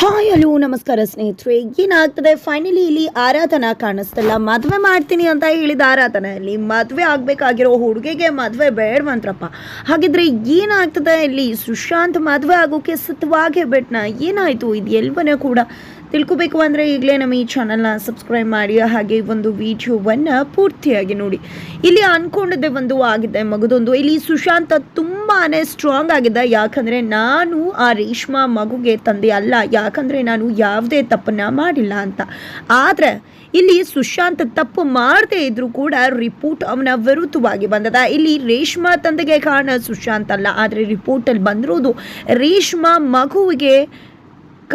Hi, hello, ನಮಸ್ಕಾರ ಸ್ನೇಹಿತರೆ. ಏನಾಗ್ತದೆ? ಫೈನಲಿ ಇಲ್ಲಿ ಆರಾಧನಾ ಕಾಣಿಸ್ತಲ್ಲ. ಮದುವೆ ಮಾಡ್ತೀನಿ ಅಂತ ಹೇಳಿದ ಆರಾಧನಾ ಇಲ್ಲಿ ಮದುವೆ ಆಗಬೇಕಾಗಿರೋ ಹುಡುಗಿಗೆ ಮದುವೆ ಬೇಡವಂತ್ರಪ್ಪ. ಹಾಗಿದ್ರೆ ಏನಾಗ್ತದೆ ಇಲ್ಲಿ? ಸುಶಾಂತ್ ಮದುವೆ ಆಗೋಕೆ ಸತ್ವಾಗೇ ಬಿಟ್ನ? ಏನಾಯಿತು? ಇದು ಎಲ್ವನೇ ಕೂಡ ತಿಳ್ಕೊಬೇಕು ಅಂದರೆ ಈಗಲೇ ನಮ್ಮ ಈ ಚಾನಲ್ನ ಸಬ್ಸ್ಕ್ರೈಬ್ ಮಾಡಿ, ಹಾಗೆ ಒಂದು ವಿಡಿಯೋವನ್ನು ಪೂರ್ತಿಯಾಗಿ ನೋಡಿ. ಇಲ್ಲಿ ಅನ್ಕೊಂಡಿದ್ದೆ ಒಂದು ಆಗಿದೆ ಮಗದೊಂದು. ಇಲ್ಲಿ ಸುಶಾಂತ ತುಂಬಾ ಸ್ಟ್ರಾಂಗ್ ಆಗಿದೆ ಯಾಕಂದರೆ ನಾನು ಆ ರೇಷ್ಮಾ ಮಗುಗೆ ತಂದೆ ಅಲ್ಲ. ಯಾಕಂದರೆ ನಾನು ಯಾವುದೇ ತಪ್ಪನ್ನ ಮಾಡಿಲ್ಲ ಅಂತ. ಆದರೆ ಇಲ್ಲಿ ಸುಶಾಂತ್ ತಪ್ಪು ಮಾಡದೇ ಇದ್ರೂ ಕೂಡ ರಿಪೋರ್ಟ್ ಅವನ ವಿರುದ್ಧವಾಗಿ ಬಂದದ. ಇಲ್ಲಿ ರೇಷ್ಮಾ ತಂದೆಗೆ ಕಾರಣ ಸುಶಾಂತ್ ಅಲ್ಲ. ಆದರೆ ರಿಪೋರ್ಟಲ್ಲಿ ಬಂದಿರೋದು ರೇಷ್ಮಾ ಮಗುವಿಗೆ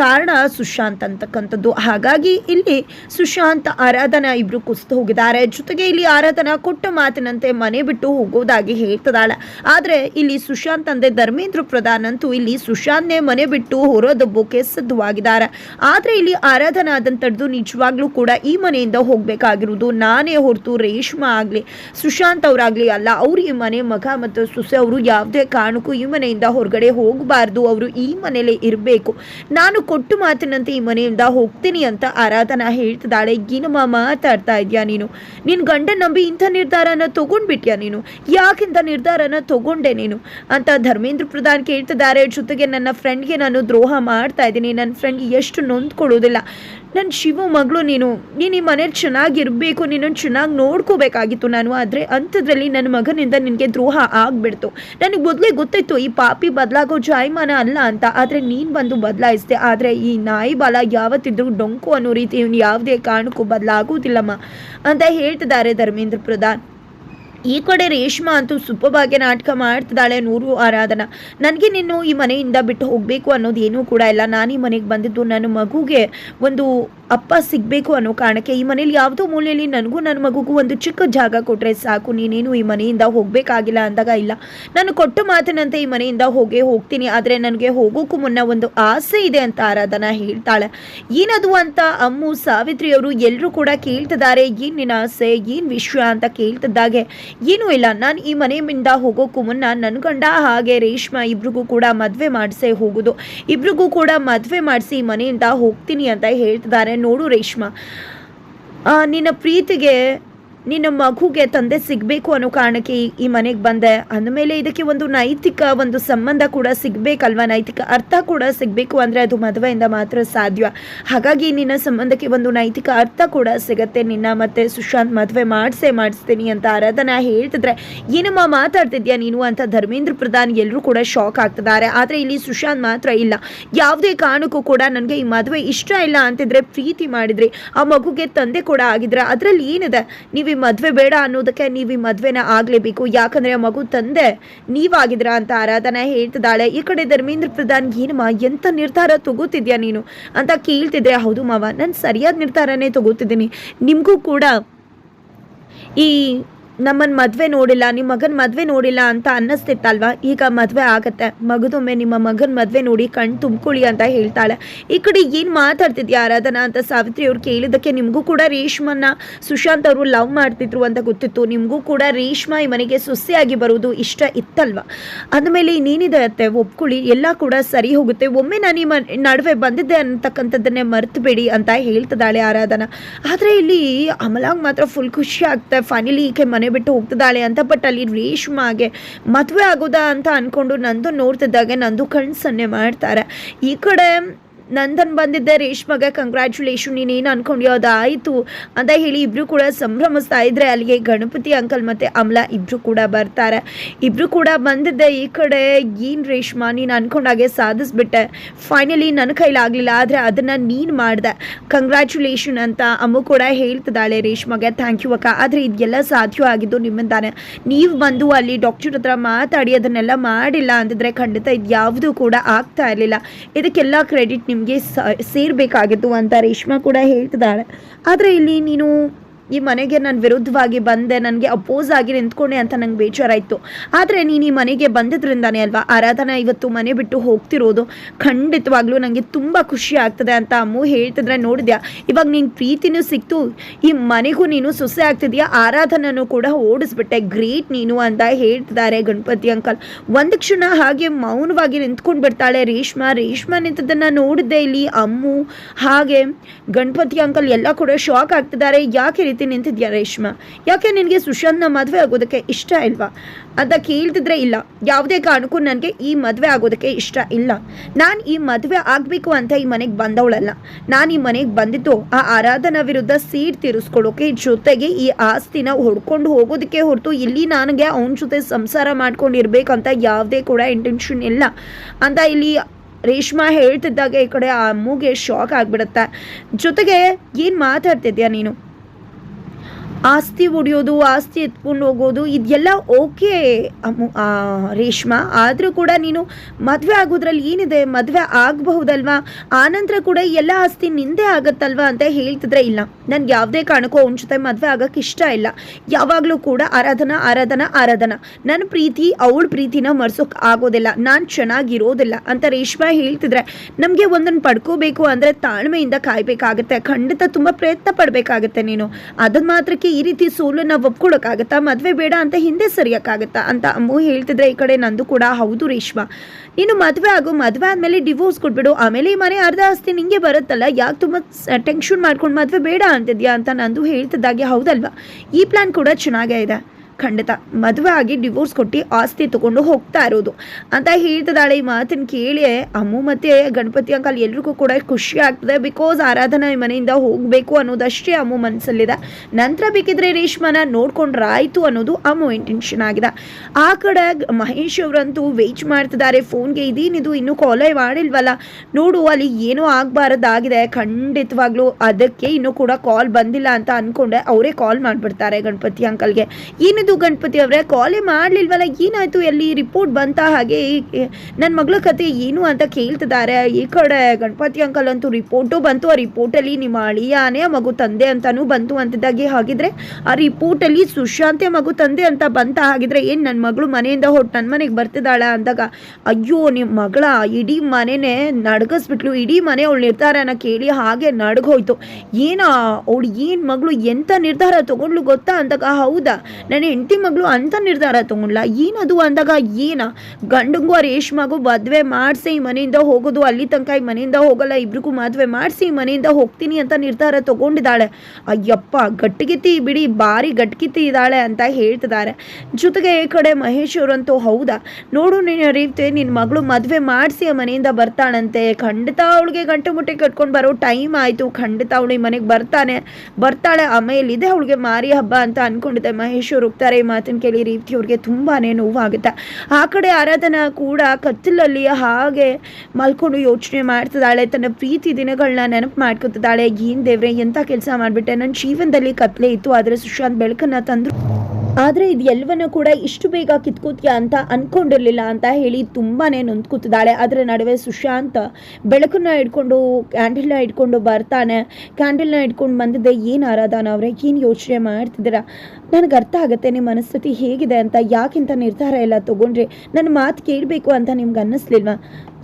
ಕಾರಣ ಸುಶಾಂತ್ ಅಂತಕ್ಕಂಥದ್ದು. ಹಾಗಾಗಿ ಇಲ್ಲಿ ಸುಶಾಂತ್ ಆರಾಧನಾ ಇಬ್ರು ಕುಸಿದು ಹೋಗಿದ್ದಾರೆ. ಜೊತೆಗೆ ಇಲ್ಲಿ ಆರಾಧನಾ ಕೊಟ್ಟ ಮಾತಿನಂತೆ ಮನೆ ಬಿಟ್ಟು ಹೋಗೋದಾಗಿ ಹೇಳ್ತದಾಳೆ. ಆದರೆ ಇಲ್ಲಿ ಸುಶಾಂತ್ ಅಂದೆ ಧರ್ಮೇಂದ್ರ ಪ್ರಧಾನ್ ಅಂತೂ ಇಲ್ಲಿ ಸುಶಾಂತ್ನೇ ಮನೆ ಬಿಟ್ಟು ಹೊರದೊಬ್ಬಕ್ಕೆ ಸಿದ್ಧವಾಗಿದ್ದಾರೆ ಆದರೆ ಇಲ್ಲಿ ಆರಾಧನಾ ತಡೆದು ನಿಜವಾಗ್ಲೂ ಕೂಡ ಈ ಮನೆಯಿಂದ ಹೋಗಬೇಕಾಗಿರೋದು ನಾನೇ ಹೊರತು ರೇಷ್ಮಾ ಆಗಲಿ, ಸುಶಾಂತ್ ಅವರಾಗಲಿ ಅಲ್ಲ. ಅವ್ರು ಈ ಮನೆ ಮಗ ಮತ್ತು ಸುಸೆ, ಅವರು ಯಾವುದೇ ಕಾರಣಕ್ಕೂ ಈ ಮನೆಯಿಂದ ಹೊರಗಡೆ ಹೋಗಬಾರ್ದು. ಅವರು ಈ ಮನೇಲೆ ಇರಬೇಕು. ನಾನು ಕೊಟ್ಟು ಮಾತಿನಂತೆ ಈ ಮನೆಯಿಂದ ಹೋಗ್ತೀನಿ ಅಂತ ಆರಾಧನಾ ಹೇಳ್ತಿದ್ದಾಳೆ. ಏನಮ್ಮ ಮಾತಾಡ್ತಾ ಇದೆಯಾ ನೀನು? ನಿನ್ನ ಗಂಡ ನಂಬಿ ಇಂಥ ನಿರ್ಧಾರನ ತೊಗೊಂಡ್ಬಿಟ್ಯಾ ನೀನು? ಯಾಕಿಂಥ ನಿರ್ಧಾರನ ತಗೊಂಡೆ ನೀನು? ಅಂತ ಧರ್ಮೇಂದ್ರ ಪ್ರಧಾನ್ ಕೇಳ್ತಿದ್ದಾರೆ. ಜೊತೆಗೆ ನನ್ನ ಫ್ರೆಂಡ್ಗೆ ನಾನು ದ್ರೋಹ ಮಾಡ್ತಾ ಇದ್ದೀನಿ. ನನ್ನ ಫ್ರೆಂಡ್ಗೆ ಎಷ್ಟು ನೊಂದ್ಕೊಳ್ಳೋದಿಲ್ಲ ನನ್ನ ಶಿವ ಮಗಳು ನೀನು ನೀನು ಈ ಮನೇಲಿ ಚೆನ್ನಾಗಿರಬೇಕು ನೀನನ್ನು ಚೆನ್ನಾಗಿ ನೋಡ್ಕೋಬೇಕಾಗಿತ್ತು ನಾನು, ಆದರೆ ಅಂಥದ್ರಲ್ಲಿ ನನ್ನ ಮಗನಿಂದ ನಿನಗೆ ದ್ರೋಹ ಆಗಿಬಿಡ್ತು. ನನಗೆ ಮೊದಲೇ ಗೊತ್ತಿತ್ತು ಈ ಪಾಪಿ ಬದಲಾಗೋ ಜಾಯಮಾನ ಅಲ್ಲ ಅಂತ, ಆದರೆ ನೀನು ಬಂದು ಬದಲಾಯಿಸಿದೆ, ಆದರೆ ಈ ನಾಯಿ ಬಾಲ ಯಾವತ್ತಿದ್ರೂ ಡೊಂಕು ಅನ್ನೋ ರೀತಿ ಇವನು ಯಾವುದೇ ಕಾರಣಕ್ಕೂ ಬದಲಾಗುವುದಿಲ್ಲಮ್ಮ ಅಂತ ಹೇಳ್ತಿದ್ದಾರೆ ಧರ್ಮೇಂದ್ರ ಪ್ರಧಾನ್. ಈ ಕಡೆ ರೇಷ್ಮಾ ಅಂತೂ ಸುಪ್ಪಭಾಗ್ಯ ನಾಟಕ ಮಾಡ್ತಿದ್ದಾಳೆ ನೂರು ಆರಾಧನಾ. ನನಗೆ ನೀನು ಈ ಮನೆಯಿಂದ ಬಿಟ್ಟು ಹೋಗಬೇಕು ಅನ್ನೋದೇನೂ ಕೂಡ ಇಲ್ಲ. ನಾನು ಈ ಮನೆಗೆ ಬಂದಿದ್ದು ನನ್ನ ಮಗುಗೆ ಒಂದು ಅಪ್ಪ ಸಿಗಬೇಕು ಅನ್ನೋ ಕಾರಣಕ್ಕೆ ಈ ಮನೇಲಿ ಯಾವುದೋ ಮೂಲೆಯಲ್ಲಿ ನನಗೂ ನನ್ನ ಮಗುಗೂ ಒಂದು ಚಿಕ್ಕ ಜಾಗ ಕೊಟ್ಟರೆ ಸಾಕು. ನೀನೇನು ಈ ಮನೆಯಿಂದ ಹೋಗಬೇಕಾಗಿಲ್ಲ ಅಂದಾಗ ಇಲ್ಲ. ನಾನು ಕೊಟ್ಟ ಮಾತಿನಂತೆ ಈ ಮನೆಯಿಂದ ಹೋಗೇ ಹೋಗ್ತೀನಿ. ಆದರೆ ನನಗೆ ಹೋಗೋಕ್ಕೂ ಮುನ್ನ ಒಂದು ಆಸೆ ಇದೆ ಅಂತ ಆರಾಧನಾ ಹೇಳ್ತಾಳೆ. ಏನದು ಅಂತ ಅಮ್ಮು ಸಾವಿತ್ರಿಯವರು ಎಲ್ಲರೂ ಕೂಡ ಕೇಳ್ತಿದ್ದಾರೆ. ಏನು ನಿನ್ನ ಆಸೆ? ಏನು ವಿಷಯ ಅಂತ ಕೇಳ್ತಿದ್ದಾಗೆ. ಏನೂ ಇಲ್ಲ. ನಾನು ಈ ಮನೆಯಿಂದ ಹೋಗೋಕ್ಕೂ ಮುನ್ನ ನನ್ನ ಗಂಡ ಹಾಗೆ ರೇಷ್ಮಾ ಇಬ್ರಿಗೂ ಕೂಡ ಮದುವೆ ಮಾಡಿಸೇ ಹೋಗೋದು. ಇಬ್ರಿಗೂ ಕೂಡ ಮದುವೆ ಮಾಡಿಸಿ ಮನೆಯಿಂದ ಹೋಗ್ತೀನಿ ಅಂತ ಹೇಳ್ತಿದ್ದಾರೆ. ನೋಡು ರೇಷ್ಮಾ. ನಿನ್ನ ಪ್ರೀತಿಗೆ ನಿನ್ನ ಮಗುಗೆ ತಂದೆ ಸಿಗಬೇಕು ಅನ್ನೋ ಕಾರಣಕ್ಕೆ ಈ- ಮನೆಗೆ ಬಂದೆ. ಅಂದಮೇಲೆ ಇದಕ್ಕೆ ಒಂದು ನೈತಿಕ ಒಂದು ಸಂಬಂಧ ಕೂಡ ಸಿಗಬೇಕಲ್ವಾ? ನೈತಿಕ ಅರ್ಥ ಕೂಡ ಸಿಗಬೇಕು ಅಂದರೆ ಅದು ಮದುವೆಯಿಂದ ಮಾತ್ರ ಸಾಧ್ಯ. ಹಾಗಾಗಿ ನಿನ್ನ ಸಂಬಂಧಕ್ಕೆ ಒಂದು ನೈತಿಕ ಅರ್ಥ ಕೂಡ ಸಿಗತ್ತೆ. ನಿನ್ನ ಮತ್ತೆ ಸುಶಾಂತ್ ಮದುವೆ ಮಾಡಿಸೇ ಮಾಡಿಸ್ತೀನಿ ಅಂತ ಆರಾಧನಾ ಹೇಳ್ತಿದ್ರೆ ಏನಮ್ಮ ಮಾತಾಡ್ತಿದ್ಯಾ ನೀನು? ಅಂತ ಧರ್ಮೇಂದ್ರ ಪ್ರಧಾನ್ ಎಲ್ಲರೂ ಕೂಡ ಶಾಕ್ ಆಗ್ತಿದ್ದಾರೆ. ಆದರೆ ಇಲ್ಲಿ ಸುಶಾಂತ್ ಮಾತ್ರ ಇಲ್ಲ. ಯಾವುದೇ ಕಾರಣಕ್ಕೂ ಕೂಡ ನನಗೆ ಈ ಮದುವೆ ಇಷ್ಟ ಇಲ್ಲ ಅಂತಿದ್ರೆ ಪ್ರೀತಿ ಮಾಡಿದ್ರಿ, ಆ ಮಗುಗೆ ತಂದೆ ಕೂಡ ಆಗಿದ್ರೆ ಅದರಲ್ಲಿ ಏನಿದೆ? ನೀವು ಈ ಮದುವೆ ಬೇಡ ಅನ್ನೋದಕ್ಕೆ ನೀವು ಈ ಮದುವೆನ ಆಗಲೇಬೇಕು. ಯಾಕಂದ್ರೆ ಮಗು ತಂದೆ ನೀವಾಗಿದ್ರ ಅಂತ ಆರಾಧನೆ ಹೇಳ್ತಿದ್ದಾಳೆ. ಈ ಕಡೆ ಧರ್ಮೇಂದ್ರ ಪ್ರಧಾನ್, ಏನಮ್ಮ ಎಂಥ ನಿರ್ಧಾರ ತಗೋತಿದ್ಯಾ ನೀನು? ಅಂತ ಕೇಳ್ತಿದ್ರೆ, ಹೌದು ಮಾವ, ನಾನು ಸರಿಯಾದ ನಿರ್ಧಾರನೇ ತಗೋತಿದ್ದೀನಿ. ನಿಮಗೂ ಕೂಡ ಈ ನಮ್ಮನ್ನ ಮದುವೆ ನೋಡಿಲ್ಲ ನಿಮ್ಮ ಮಗನ ಮದುವೆ ನೋಡಿಲ್ಲ ಅಂತ ಅನ್ನಿಸ್ತಿತ್ತಲ್ವಾ? ಈಗ ಮದುವೆ ಆಗತ್ತೆ. ಮಗದೊಮ್ಮೆ ನಿಮ್ಮ ಮಗನ ಮದುವೆ ನೋಡಿ ಕಣ್ ತುಂಬ್ಕೊಳ್ಳಿ ಅಂತ ಹೇಳ್ತಾಳೆ. ಈ ಕಡೆ ಏನು ಮಾತಾಡ್ತಿದ್ಯಾ ಆರಾಧನಾ ಅಂತ ಸಾವಿತ್ರಿ ಅವ್ರು ಕೇಳಿದ್ದಕ್ಕೆ ನಿಮಗೂ ಕೂಡ ರೇಷ್ಮನ್ನ ಸುಶಾಂತ್ ಅವರು ಲವ್ ಮಾಡ್ತಿದ್ರು ಅಂತ ಗೊತ್ತಿತ್ತು. ನಿಮಗೂ ಕೂಡ ರೇಷ್ಮಾ ಈ ಮನೆಗೆ ಸೊಸೆಯಾಗಿ ಬರೋದು ಇಷ್ಟ ಇತ್ತಲ್ವಾ? ಅಂದಮೇಲೆ ಇನ್ನೇನಿದೆ ಅತ್ತೆ? ಒಪ್ಕೊಳ್ಳಿ, ಎಲ್ಲ ಕೂಡ ಸರಿ ಹೋಗುತ್ತೆ. ಒಮ್ಮೆ ನಾನು ಈ ನಡುವೆ ಬಂದಿದ್ದೆ ಅಂತಕ್ಕಂಥದ್ದನ್ನೇ ಮರ್ತಬೇಡಿ ಅಂತ ಹೇಳ್ತಿದ್ದಾಳೆ ಆರಾಧನಾ. ಆದರೆ ಇಲ್ಲಿ ಅಮಲಾಗ್ ಮಾತ್ರ ಫುಲ್ ಖುಷಿ ಆಗ್ತಾ. ಫೈನಲಿ ಈಕೆ ಮನೆ ಬಿಟ್ಟು ಹೋಗ್ತಿದ್ದಾಳೆ ಅಂತ ಬಟ್ ಅಲ್ಲಿ ರೇಷ್ಮಾಗೆ ಮದುವೆ ಆಗೋದಾ ಅಂತ ಅಂದ್ಕೊಂಡು ನಂದು ನೋಡ್ತಿದ್ದಾಗೆ ನಂದು ಕಣ್ಣು ಸನ್ನೆ ಮಾಡ್ತಾರೆ. ಈ ಕಡೆ ನಂದನ್ ಬಂದಿದ್ದೆ ರೇಷ್ಮಾಗೆ ಕಂಗ್ರ್ಯಾಚುಲೇಷನ್ ನೀನೇನು ಅನ್ಕೊಂಡ್ಯೋ ಅದಾಯಿತು ಅಂತ ಹೇಳಿ ಇಬ್ರು ಕೂಡ ಸಂಭ್ರಮಿಸ್ತಾ ಇದ್ರೆ ಅಲ್ಲಿಗೆ ಗಣಪತಿ, ಅಂಕಲ್ ಮತ್ತೆ ಅಮಲಾ ಇಬ್ರು ಕೂಡ ಬರ್ತಾರೆ. ಇಬ್ರು ಕೂಡ ಬಂದಿದ್ದೆ ಈ ಕಡೆ. ಏನು ರೇಷ್ಮಾ, ನೀನು ಅನ್ಕೊಂಡಾಗೆ ಸಾಧಿಸ್ಬಿಟ್ಟೆ. ಫೈನಲಿ ನನ್ನ ಕೈಲಾಗಲಿಲ್ಲ ಆದರೆ ಅದನ್ನು ನೀನು ಮಾಡಿದೆ. ಕಂಗ್ರ್ಯಾಚುಲೇಷನ್ ಅಂತ ಅಮ್ಮ ಕೂಡ ಹೇಳ್ತಿದ್ದಾಳೆ ರೇಷ್ಮಾಗೆ. ಥ್ಯಾಂಕ್ ಯು ಅಕ್ಕ. ಆದರೆ ಇದೆಲ್ಲ ಸಾಧ್ಯ ಆಗಿದ್ದು ನಿಮ್ಮಿಂದಾನೆ. ನೀವು ಬಂದು ಅಲ್ಲಿ ಡಾಕ್ಟರ್ ಹತ್ರ ಮಾತಾಡಿ, ಅದನ್ನೆಲ್ಲ ಮಾಡಿಲ್ಲ ಅಂತಿದ್ರೆ ಖಂಡಿತ ಇದು ಯಾವುದೂ ಕೂಡ ಆಗ್ತಾ ಇರಲಿಲ್ಲ. ಇದಕ್ಕೆಲ್ಲ ಕ್ರೆಡಿಟ್ ನಿಮಗೆ. ಸೇರಬೇಕಾಗಿತ್ತು ಅಂತ ರೇಷ್ಮಾ ಕೂಡ ಹೇಳ್ತಿದ್ದಾಳೆ. ಆದರೆ ಇಲ್ಲಿ ನೀನು ಈ ಮನೆಗೆ ನಾನು ವಿರುದ್ಧವಾಗಿ ಬಂದೆ, ನನಗೆ ಅಪೋಸ್ ಆಗಿ ನಿಂತ್ಕೊಂಡೆ ಅಂತ ನಂಗೆ ಬೇಜಾರಾಯಿತು. ಆದರೆ ನೀನು ಈ ಮನೆಗೆ ಬಂದಿದ್ರಿಂದಾನೇ ಅಲ್ವಾ? ಆರಾಧನಾ ಇವತ್ತು ಮನೆ ಬಿಟ್ಟು ಹೋಗ್ತಿರೋದು ಖಂಡಿತವಾಗ್ಲೂ ನನಗೆ ತುಂಬ ಖುಷಿ ಆಗ್ತದೆ ಅಂತ ಅಮ್ಮು ಹೇಳ್ತಿದ್ರೆ ನೋಡಿದ್ಯಾ? ಇವಾಗ ನೀನು ಪ್ರೀತಿನೂ ಸಿಕ್ತು, ಈ ಮನೆಗೂ ನೀನು ಸೊಸೆ ಆಗ್ತಿದ್ಯಾ? ಆರಾಧನೂ ಕೂಡ ಓಡಿಸ್ಬಿಟ್ಟೆ. ಗ್ರೇಟ್ ನೀನು ಅಂತ ಹೇಳ್ತಿದ್ದಾರೆ ಗಣಪತಿ ಅಂಕಲ್. ಒಂದು ಕ್ಷಣ ಹಾಗೆ ಮೌನವಾಗಿ ನಿಂತ್ಕೊಂಡು ಬಿಡ್ತಾಳೆ ರೇಷ್ಮಾ. ರೇಷ್ಮಾ ನಿಂತದನ್ನು ನೋಡಿದ್ದೆ ಇಲ್ಲಿ ಅಮ್ಮು. ಹಾಗೆ ಗಣಪತಿ ಅಂಕಲ್ ಎಲ್ಲ ಕೂಡ ಶಾಕ್ ಆಗ್ತಿದ್ದಾರೆ. ಯಾಕೆ ರೀತಿ ನಿಂತಿದ್ಯಾ ರೇಷ್ಮಾ? ಯಾಕೆ ನಿನಗೆ ಸುಶಾಂತ್ನ ಮದುವೆ ಆಗೋದಕ್ಕೆ ಇಷ್ಟ ಇಲ್ವಾ? ಅಂತ ಕೇಳ್ತಿದ್ರೆ ಇಲ್ಲ. ಯಾವುದೇ ಕಾರಣಕ್ಕೂ ನನಗೆ ಈ ಮದುವೆ ಆಗೋದಕ್ಕೆ ಇಷ್ಟ ಇಲ್ಲ. ನಾನು ಈ ಮದುವೆ ಆಗಬೇಕು ಅಂತ ಈ ಮನೆಗೆ ಬಂದವಳಲ್ಲ. ನಾನು ಈ ಮನೆಗೆ ಬಂದಿದ್ದು ಆ ಆರಾಧನಾ ವಿರುದ್ಧ ಸೀಟ್ ತೀರಿಸ್ಕೊಳ್ಳೋಕೆ ಜೊತೆಗೆ ಈ ಆಸ್ತಿನ ಹೊಡ್ಕೊಂಡು ಹೋಗೋದಕ್ಕೆ ಹೊರತು ಇಲ್ಲಿ ನನಗೆ ಅವನ ಜೊತೆ ಸಂಸಾರ ಮಾಡ್ಕೊಂಡಿರ್ಬೇಕಂತ ಯಾವುದೇ ಕೂಡ ಇಂಟೆನ್ಷನ್ ಇಲ್ಲ. ಅಂತ ಇಲ್ಲಿ ರೇಷ್ಮಾ ಹೇಳ್ತಿದ್ದಾಗ ಈ ಕಡೆ ಆ ಅಮ್ಮುಗೆ ಶಾಕ್ ಆಗಿಬಿಡುತ್ತೆ. ಜೊತೆಗೆ ಏನು ಮಾತಾಡ್ತಿದ್ಯಾ ನೀನು? ಆಸ್ತಿ ಒಡೆಯೋದು, ಆಸ್ತಿ ಎತ್ಕೊಂಡು ಹೋಗೋದು, ಇದೆಲ್ಲ ಓಕೆ ರೇಷ್ಮಾ. ಆದರೂ ಕೂಡ ನೀನು ಮದುವೆ ಆಗೋದ್ರಲ್ಲಿ ಏನಿದೆ? ಮದುವೆ ಆಗಬಹುದಲ್ವಾ? ಆನಂತರ ಕೂಡ ಎಲ್ಲ ಆಸ್ತಿ ನಿಂದೆ ಆಗತ್ತಲ್ವಾ ಅಂತ ಹೇಳ್ತಿದ್ರೆ ಇಲ್ಲ. ನನ್ಗೆ ಯಾವುದೇ ಕಾರಣಕ್ಕೂ ಅವನ ಜೊತೆ ಮದುವೆ ಆಗೋಕ್ಕೆ ಇಷ್ಟ ಇಲ್ಲ. ಯಾವಾಗಲೂ ಕೂಡ ಆರಾಧನಾ ಆರಾಧನಾ ಆರಾಧನಾ. ನನ್ನ ಪ್ರೀತಿ, ಅವಳ ಪ್ರೀತಿನ ಮರ್ಸೋಕೆ ಆಗೋದಿಲ್ಲ. ನಾನು ಚೆನ್ನಾಗಿರೋದಿಲ್ಲ ಅಂತ ರೇಷ್ಮಾ ಹೇಳ್ತಿದ್ರೆ ನಮಗೆ ಒಂದನ್ನು ಪಡ್ಕೋಬೇಕು ಅಂದರೆ ತಾಳ್ಮೆಯಿಂದ ಕಾಯಬೇಕಾಗತ್ತೆ. ಖಂಡಿತ ತುಂಬ ಪ್ರಯತ್ನ ಪಡಬೇಕಾಗತ್ತೆ ನೀನು. ಅದನ್ನು ಮಾತ್ರಕ್ಕೆ ಈ ರೀತಿ ಸೋಲನ್ನ ಒಪ್ಕೊಳಕ್ಕಾಗತ್ತಾ ಮದುವೆ ಬೇಡ ಅಂತ ಹಿಂದೆ ಸರಿಯಕ್ಕಾಗತ್ತಾ? ಅಂತ ಅಮ್ಮು ಹೇಳ್ತಿದ್ರೆ ಈ ಕಡೆ ನಂದು ಕೂಡ, ಹೌದು ರೇಷ್ಮಾ, ನೀನು ಮದುವೆ ಆಗು, ಮದುವೆ ಆದಮೇಲೆ ಡಿವೋರ್ಸ್ ಕೊಟ್ಬಿಡು. ಆಮೇಲೆ ಈ ಮನೆ ಅರ್ಧ ಆಸ್ತಿ ನಿಂಗೆ ಬರುತ್ತಲ್ಲ, ಯಾಕೆ ತುಂಬ ಟೆನ್ಷನ್ ಮಾಡ್ಕೊಂಡು ಮದುವೆ ಬೇಡ ಅಂತಿದ್ಯಾ? ಅಂತ ನಂದು ಹೇಳ್ತಿದ್ದಾಗೆ, ಹೌದಲ್ವಾ, ಈ ಪ್ಲ್ಯಾನ್ ಕೂಡ ಚೆನ್ನಾಗೇ ಇದೆ. ಖಂಡಿತ. ಮದುವೆ ಆಗಿ ಡಿವೋರ್ಸ್ ಕೊಟ್ಟು ಆಸ್ತಿ ತಗೊಂಡು ಹೋಗ್ತಾ ಇರೋದು. ಅಂತ ಹೇಳ್ತಿದ್ದಾಳೆ ಈ ಮಾತನ್ನು ಕೇಳಿ ಅಮ್ಮು ಮತ್ತು ಗಣಪತಿ ಅಂಕಲ್ ಎಲ್ರಿಗೂ ಕೂಡ ಖುಷಿ ಆಗ್ತದೆ ಬಿಕಾಸ್ ಆರಾಧನಾ ಈ ಮನೆಯಿಂದ ಹೋಗಬೇಕು ಅನ್ನೋದಷ್ಟೇ ಅಮ್ಮು ಮನಸ್ಸಲ್ಲಿದೆ ನಂತರ ಬೇಕಿದ್ರೆ ರೇಷ್ಮನ ನೋಡ್ಕೊಂಡ್ರಾಯ್ತು ಅನ್ನೋದು ಅಮ್ಮು ಇಂಟೆನ್ಷನ್ ಆಗಿದೆ. ಆ ಕಡೆ ಮಹೇಶ್ ಅವರಂತೂ ವೇಚ್ ಮಾಡ್ತಿದ್ದಾರೆ. ಫೋನ್ಗೆ ಇದೇನಿದು ಇನ್ನೂ ಕಾಲೇ ಮಾಡಿಲ್ವಲ್ಲ? ನೋಡು, ಅಲ್ಲಿ ಏನೋ ಆಗಬಾರ್ದಾಗಿದೆ. ಖಂಡಿತವಾಗ್ಲೂ ಅದಕ್ಕೆ ಇನ್ನೂ ಕೂಡ ಕಾಲ್ ಬಂದಿಲ್ಲ ಅಂತ ಅಂದ್ಕೊಂಡೆ ಅವರೇ ಕಾಲ್ ಮಾಡಿಬಿಡ್ತಾರೆ ಗಣಪತಿ ಅಂಕಲ್ಗೆ. ಏನಿದು ಗಣಪತಿ ಅವರೇ ಕಾಲೇ ಮಾಡಲಿಲ್ವಲ್ಲ, ಏನಾಯಿತು ಎಲ್ಲಿ ರಿಪೋರ್ಟ್ ಬಂತ ಹಾಗೆ ನನ್ನ ಮಗಳ ಕತೆ ಏನು ಅಂತ ಕೇಳ್ತಿದ್ದಾರೆ ಈ ಕಡೆ ಗಣಪತಿ ಅಂಕಲ್ ಅಂತೂ ರಿಪೋರ್ಟು ಬಂತು, ಆ ರಿಪೋರ್ಟಲ್ಲಿ ನಿಮ್ಮ ಅಳಿಯಾನೇ ಮಗು ತಂದೆ ಅಂತಲೂ ಬಂತು ಅಂತಿದ್ದಾಗೆ. ಹಾಗಿದ್ರೆ ಆ ರಿಪೋರ್ಟಲ್ಲಿ ಸುಶಾಂತೆ ಮಗು ತಂದೆ ಅಂತ ಬಂತ ಹಾಗಿದ್ರೆ ಏನು ನನ್ನ ಮಗಳು ಮನೆಯಿಂದ ಹೊಟ್ಟು ನನ್ನ ಮನೆಗೆ ಬರ್ತಿದ್ದಾಳೆ ಅಂದಾಗ, ಅಯ್ಯೋ ನಿಮ್ಮ ಮಗಳ ಇಡೀ ಮನೆನೇ ನಡ್ಗಿಸ್ಬಿಟ್ಲು, ಇಡೀ ಮನೆ ಅವಳು ನಿರ್ಧಾರನ ಕೇಳಿ ಹಾಗೆ ನಡ್ಗೋಯ್ತು. ಏನ ಅವಳು ಏನು ಮಗಳು ಎಂಥ ನಿರ್ಧಾರ ತಗೊಂಡ್ಲು ಗೊತ್ತಾ? ಅಂದಾಗ, ಹೌದಾ ನನ್ನ ಹೆಂಡತಿ ಮಗಳು ಅಂತ ನಿರ್ಧಾರ ತಗೊಂಡ್ಲ. ಏನದು ಅಂದಾಗ ಏನ? ಗಂಡಂಗೂ ಆ ರೇಷ್ಮಗೂ ಮದುವೆ ಮಾಡಿಸಿ ಈ ಮನೆಯಿಂದ ಹೋಗೋದು, ಅಲ್ಲಿ ತನಕ ಈ ಮನೆಯಿಂದ ಹೋಗಲ್ಲ, ಇಬ್ರಿಗೂ ಮದುವೆ ಮಾಡಿಸಿ ಈ ಮನೆಯಿಂದ ಹೋಗ್ತೀನಿ ಅಂತ ನಿರ್ಧಾರ ತಗೊಂಡಿದ್ದಾಳೆ. ಅಯ್ಯಪ್ಪ ಗಟ್ಟಿಗಿತ್ತಿ ಬಿಡಿ, ಭಾರಿ ಗಟ್ಟಿಗಿತ್ತಿ ಇದ್ದಾಳೆ ಅಂತ ಹೇಳ್ತಿದ್ದಾರೆ. ಜೊತೆಗೆ ಈ ಕಡೆ ಮಹೇಶ್ ಅವರಂತೂ ಹೌದಾ? ನೋಡು ನೀನು ರೀತಿ ನಿನ್ನ ಮಗಳು ಮದುವೆ ಮಾಡಿಸಿ ಆ ಮನೆಯಿಂದ ಬರ್ತಾಳಂತೆ. ಖಂಡಿತ ಅವಳಿಗೆ ಗಂಟೆ ಮುಟ್ಟೆ ಕಟ್ಕೊಂಡು ಬರೋ ಟೈಮ್ ಆಯಿತು. ಖಂಡಿತ ಅವಳು ಈ ಮನೆಗೆ ಬರ್ತಾನೆ. ಬರ್ತಾಳೆ ಆಮೇಲೆ ಇದೆ ಅವಳಿಗೆ ಮಾರಿ ಹಬ್ಬ ಅಂತ ಅನ್ಕೊಂಡಿದ್ದೆ ಮಹೇಶ್ ಹೋಗ್ತಾರೆ ಈ ಮಾತನ್ನು ಕೇಳಿ ರೀತಿ ಅವ್ರಿಗೆ ತುಂಬಾ ನೋವಾಗುತ್ತೆ. ಆ ಕಡೆ ಆರಾಧನಾ ಕೂಡ ಕತ್ತಲಲ್ಲಿ ಹಾಗೆ ಮಲ್ಕೊಂಡು ಯೋಚನೆ ಮಾಡ್ತಿದ್ದಾಳೆ. ತನ್ನ ಪ್ರೀತಿ ದಿನಗಳನ್ನ ನೆನಪು ಮಾಡ್ಕೊತಿದ್ದಾಳೆ. ಏನ್ ದೇವ್ರೆ ಎಂಥ ಕೆಲಸ ಮಾಡಿಬಿಟ್ಟೆ? ನನ್ನ ಜೀವನದಲ್ಲಿ ಕತ್ಲೆ ಇತ್ತು, ಆದರೆ ಸುಶಾಂತ್ ಬೆಳಕನ್ನ ತಂದರು. ಆದರೆ ಇದು ಎಲ್ಲವನ್ನೂ ಕೂಡ ಇಷ್ಟು ಬೇಗ ಕಿತ್ಕೋತೀಯ ಅಂತ ಅನ್ಕೊಂಡಿರ್ಲಿಲ್ಲ ಅಂತ ಹೇಳಿ ತುಂಬಾನೇ ನೊಂದ್ಕೂತಿದ್ದಾಳೆ. ಅದರ ನಡುವೆ ಸುಶಾಂತ್ ಬೆಳಕನ್ನ ಇಟ್ಕೊಂಡು ಕ್ಯಾಂಡಲ್ನ ಇಟ್ಕೊಂಡು ಬರ್ತಾನೆ. ಕ್ಯಾಂಡಲ್ನ ಇಟ್ಕೊಂಡು ಬಂದಿದ್ದೆ. ಏನು ಆರಾಧನಾ ಅವರೇ, ಏನು ಯೋಚನೆ ಮಾಡ್ತಿದ್ದೀರಾ? ನನಗೆ ಅರ್ಥ ಆಗುತ್ತೆ. ನಿಮ್ಮ ಮನಸ್ಥಿತಿ ಹೇಗಿದೆ ಅಂತ ಯಾಕಿಂತ ನಿರ್ಧಾರ ಎಲ್ಲ ತೊಗೊಂಡ್ರೆ ನನ್ನ ಮಾತು ಕೇಳಬೇಕು ಅಂತ ನಿಮ್ಗೆ ಅನ್ನಿಸ್ಲಿಲ್ವಾ?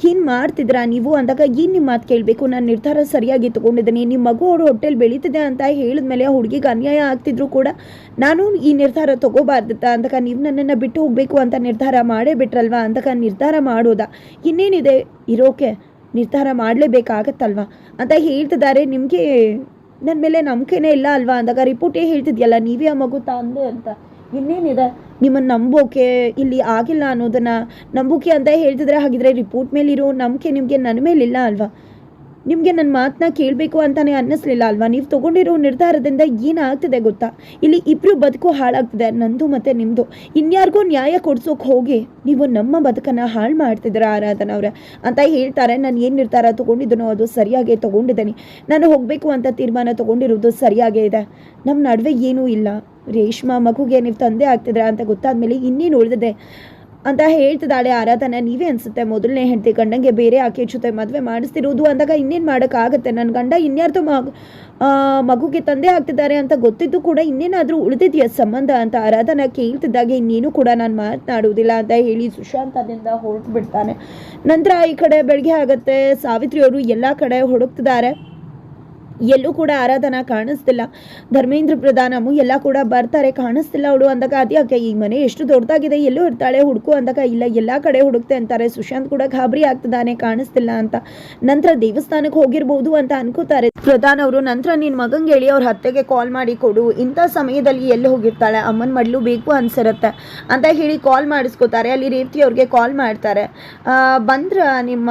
ಏನು ಮಾಡ್ತಿದ್ರಾ ನೀವು ಅಂದಾಗ ಏನು ನಿಮ್ಮ ಮಾತು ಕೇಳಬೇಕು? ನಾನು ನಿರ್ಧಾರ ಸರಿಯಾಗಿ ತೊಗೊಂಡಿದ್ದೀನಿ. ನಿಮ್ಮ ಮಗು ಅವ್ರ ಹೊಟ್ಟೆಲಿ ಬೆಳೀತಿದೆ ಅಂತ ಹೇಳಿದ್ಮೇಲೆ ಆ ಹುಡುಗಿಗೆ ಅನ್ಯಾಯ ಆಗ್ತಿದ್ರು ಕೂಡ ನಾನು ಈ ನಿರ್ಧಾರ ತಗೋಬಾರ್ದಿತ್ತ? ಅಂದಾಗ ನೀವು ನನ್ನನ್ನು ಬಿಟ್ಟು ಹೋಗಬೇಕು ಅಂತ ನಿರ್ಧಾರ ಮಾಡೇ ಬಿಟ್ರಲ್ವಾ? ಅಂದಾಗ ನಿರ್ಧಾರ ಮಾಡೋದಾ? ಇನ್ನೇನಿದೆ? ಇರೋಕೆ ನಿರ್ಧಾರ ಮಾಡಲೇಬೇಕಾಗತ್ತಲ್ವಾ? ಅಂತ ಹೇಳ್ತಿದ್ದಾರೆ. ನಿಮಗೆ ನನ್ನ ಮೇಲೆ ನಂಬಿಕೆನೇ ಇಲ್ಲ ಅಲ್ವಾ? ಅಂದಾಗ ರಿಪೋರ್ಟೇ ಹೇಳ್ತಿದ್ಯಲ್ಲ, ನೀವೇ ಆ ಮಗು ತಂದೆ ಅಂತ. ಇನ್ನೇನಿದೆ? ನಿಮ್ಮನ್ನು ನಂಬೋಕೆ ಇಲ್ಲಿ ಆಗಿಲ್ಲ ಅನ್ನೋದನ್ನು ನಂಬೋಕೆ ಅಂತ ಹೇಳ್ತಿದ್ರೆ ಹಾಗಿದ್ರೆ ರಿಪೋರ್ಟ್ ಮೇಲಿರೋ ನಂಬಿಕೆ ನಿಮಗೆ ನನ್ನ ಮೇಲಿಲ್ಲ ಅಲ್ವಾ? ನಿಮಗೆ ನನ್ನ ಮಾತನ್ನ ಕೇಳಬೇಕು ಅಂತಾನೆ ಅನ್ನಿಸ್ಲಿಲ್ಲ ಅಲ್ವಾ? ನೀವು ತೊಗೊಂಡಿರೋ ನಿರ್ಧಾರದಿಂದ ಏನಾಗ್ತಿದೆ ಗೊತ್ತಾ? ಇಲ್ಲಿ ಇಬ್ಬರು ಬದುಕು ಹಾಳಾಗ್ತಿದೆ, ನಂದು ಮತ್ತು ನಿಮ್ಮದು ಇನ್ಯಾರಿಗೂ ನ್ಯಾಯ ಕೊಡ್ಸೋಕೆ ಹೋಗಿ ನೀವು ನಮ್ಮ ಬದುಕನ್ನು ಹಾಳು ಮಾಡ್ತಿದ್ದೀರ ಆರಾಧನ ಅವರೇ ಅಂತ ಹೇಳ್ತಾರೆ, ನಾನು ಏನು ನಿರ್ಧಾರ ತೊಗೊಂಡಿದ್ದನೋ ಅದು ಸರಿಯಾಗೇ ತೊಗೊಂಡಿದ್ದೀನಿ. ನಾನು ಹೋಗಬೇಕು ಅಂತ ತೀರ್ಮಾನ ತೊಗೊಂಡಿರೋದು ಸರಿಯಾಗೇ ಇದೆ. ನಮ್ಮ ನಡುವೆ ಏನೂ ಇಲ್ಲ. ರೇಷ್ಮಾ ಮಗುಗೆ ನೀವು ತಂದೆ ಆಗ್ತಿದ್ರ ಅಂತ ಗೊತ್ತಾದ್ಮೇಲೆ ಇನ್ನೇನು ಉಳಿದಿದೆ ಅಂತ ಹೇಳ್ತಿದ್ದಾಳೆ ಆರಾಧನ. ನೀವೇ ಅನ್ಸುತ್ತೆ, ಮೊದಲನೇ ಹೆಂಡತಿ ಗಂಡಂಗೆ ಬೇರೆ ಆಕೆ ಜೊತೆ ಮದುವೆ ಮಾಡಿಸ್ತಿರೋದು ಅಂದಾಗ ಇನ್ನೇನು ಮಾಡೋಕ್ಕಾಗತ್ತೆ? ನನ್ನ ಗಂಡ ಇನ್ಯಾರ್ದು ಮಗ ಮಗುಗೆ ತಂದೆ ಆಗ್ತಿದ್ದಾರೆ ಅಂತ ಗೊತ್ತಿದ್ದು ಕೂಡ ಇನ್ನೇನಾದರೂ ಉಳಿದಿದೆಯಾ ಸಂಬಂಧ ಅಂತ ಆರಾಧನ ಕೇಳ್ತಿದ್ದಾಗೆ. ಇನ್ನೇನು ಕೂಡ ನಾನು ಮಾತನಾಡುವುದಿಲ್ಲ ಅಂತ ಹೇಳಿ ಸುಶಾಂತ್ ಅದರಿಂದ ಹೊರಟು ಬಿಡ್ತಾನೆ. ನಂತರ ಈ ಕಡೆ ಬೆಳಗ್ಗೆ ಆಗುತ್ತೆ ಸಾವಿತ್ರಿ ಅವರು ಎಲ್ಲ ಕಡೆ ಹುಡುಕ್ತಿದ್ದಾರೆ ಎಲ್ಲೂ ಕೂಡ ಆರಾಧನಾ ಕಾಣಿಸ್ತಿಲ್ಲ. ಧರ್ಮೇಂದ್ರ ಪ್ರಧಾನಮು ಎಲ್ಲ ಕೂಡ ಬರ್ತಾರೆ. ಕಾಣಿಸ್ತಿಲ್ಲ ಅವಳು ಅಂದಾಗ ಅದ್ಯಾಕೆ ಈ ಮನೆ ಎಷ್ಟು ದೊಡ್ಡದಾಗಿದೆ. ಎಲ್ಲೂ ಇರ್ತಾಳೆ, ಹುಡುಕು ಅಂದಾಗ ಇಲ್ಲ. ಎಲ್ಲ ಕಡೆ ಹುಡುಕ್ತೆ ಅಂತಾರೆ ಸುಶಾಂತ್ ಕೂಡ ಗಾಬರಿ ಆಗ್ತದಾನೆ ಕಾಣಿಸ್ತಿಲ್ಲ ಅಂತ. ನಂತರ ದೇವಸ್ಥಾನಕ್ಕೆ ಹೋಗಿರ್ಬೋದು ಅಂತ ಅನ್ಕೋತಾರೆ. ಪ್ರಧಾನ ಅವರು, ನಂತರ ನಿನ್ನ ಮಗಂಗೆ ಹೇಳಿ ಅವ್ರ ಹತ್ತೆಗೆ ಕಾಲ್ ಮಾಡಿ ಕೊಡು. ಇಂಥ ಸಮಯದಲ್ಲಿ ಎಲ್ಲಿ ಹೋಗಿರ್ತಾಳೆ? ಅಮ್ಮನ ಮಡ್ಲು ಬೇಕು ಅನ್ಸಿರುತ್ತೆ. ಅಂತ ಹೇಳಿ ಕಾಲ್ ಮಾಡಿಸ್ಕೋತಾರೆ. ಅಲ್ಲಿ ರೇವತಿ ಅವ್ರಿಗೆ ಕಾಲ್ ಮಾಡ್ತಾರೆ. ಬಂದ್ರ ನಿಮ್ಮ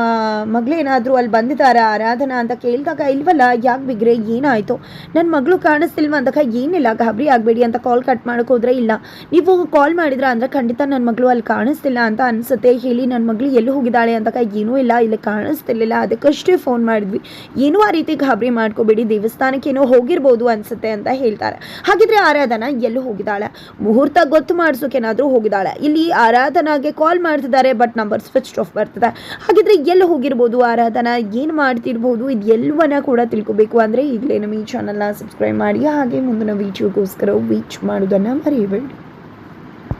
ಮಗಳೇನಾದರೂ ಅಲ್ಲಿ ಬಂದಿದ್ದಾರೆ? ಆರಾಧನಾ? ಅಂತ ಕೇಳಿದಾಗ, ಇಲ್ವಲ್ಲ, ಯಾಕೆ ಬಿಗ್ರೆ ಏನಾಯಿತು? ನನ್ನ ಮಗಳು ಕಾಣಿಸ್ತಿಲ್ವ ಅಂದಾಗ ಏನಿಲ್ಲ, ಗಾಬರಿ ಆಗಬೇಡಿ ಅಂತ ಕಾಲ್ ಕಟ್ ಮಾಡಕ್ಕೆ ಹೋದ್ರೆ ಇಲ್ಲ. ನೀವು ಕಾಲ್ ಮಾಡಿದ್ರ ಅಂದ್ರೆ ಖಂಡಿತ ನನ್ನ ಮಗಳು ಅಲ್ಲಿ ಕಾಣಿಸ್ತಿಲ್ಲ ಅಂತ ಅನ್ಸುತ್ತೆ. ಹೇಳಿ ನನ್ನ ಮಗಳು ಎಲ್ಲಿ ಹೋಗಿದ್ದಾಳೆ ಅಂದಾಗ ಏನೂ ಇಲ್ಲ, ಇಲ್ಲಿ ಕಾಣಿಸ್ತಿರ್ಲಿಲ್ಲ. ಅದಕ್ಕಷ್ಟೇ ಫೋನ್ ಮಾಡಿದ್ವಿ. ಏನೂ ಆ ರೀತಿ ಗಾಬರಿ ಮಾಡ್ಕೋಬೇಡಿ. ದೇವಸ್ಥಾನಕ್ಕೆ ಏನೋ ಹೋಗಿರ್ಬೋದು ಅನ್ಸುತ್ತೆ ಅಂತ ಹೇಳ್ತಾರೆ. ಹಾಗಿದ್ರೆ ಆರಾಧನಾ ಎಲ್ಲಿ ಹೋಗಿದ್ದಾಳೆ? ಮುಹೂರ್ತ ಗೊತ್ತು ಮಾಡಿಸೋಕೇನಾದರೂ ಹೋಗಿದ್ದಾಳೆ? ಇಲ್ಲಿ ಆರಾಧನಾಗೆ ಕಾಲ್ ಮಾಡ್ತಿದ್ದಾರೆ ಬಟ್ ನಂಬರ್ ಸ್ವಿಚ್ ಆಫ್ ಬರ್ತಿದೆ. ಹಾಗಿದ್ರೆ ಎಲ್ಲಿ ಹೋಗಿರ್ಬೋದು ಆರಾಧನಾ? ಏನು ಮಾಡ್ತಿರ್ಬೋದು? ಇದು ಎಲ್ಲವನ್ನ ಕೂಡ ತಿಳ್ಕೊಬೇಕು ಅಂದರೆ ಈಗಲೇ ನಮ್ಮ ಈ ಚಾನಲ್ನ ಸಬ್ಸ್ಕ್ರೈಬ್ ಮಾಡಿ ಹಾಗೆ ಮುಂದಿನ ವೀಡಿಯೋಗೋಸ್ಕರ ವೀಚ್ ಮಾಡೋದನ್ನು ಮರೆಯಬೇಡಿ